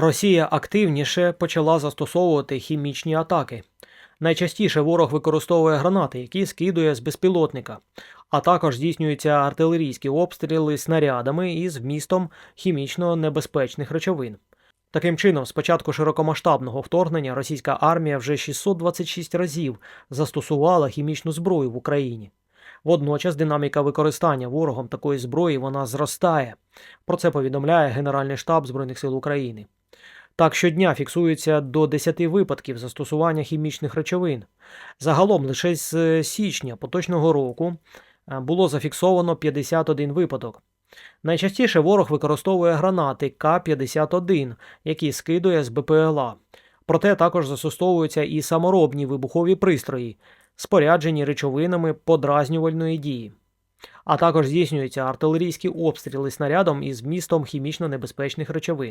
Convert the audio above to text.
Росія активніше почала застосовувати хімічні атаки. Найчастіше ворог використовує гранати, які скидує з безпілотника, а також здійснюються артилерійські обстріли снарядами із вмістом хімічно небезпечних речовин. Таким чином, з початку широкомасштабного вторгнення російська армія вже 626 разів застосувала хімічну зброю в Україні. Водночас динаміка використання ворогом такої зброї вона зростає. Про це повідомляє Генеральний штаб Збройних сил України. Так, щодня фіксується до 10 випадків застосування хімічних речовин. Загалом лише з е, січня поточного року е, було зафіксовано 51 випадок. Найчастіше ворог використовує гранати К-51, які скидує з БПЛА. Проте також застосовуються і саморобні вибухові пристрої, споряджені речовинами подразнювальної дії. А також здійснюються артилерійські обстріли снарядом із вмістом хімічно небезпечних речовин.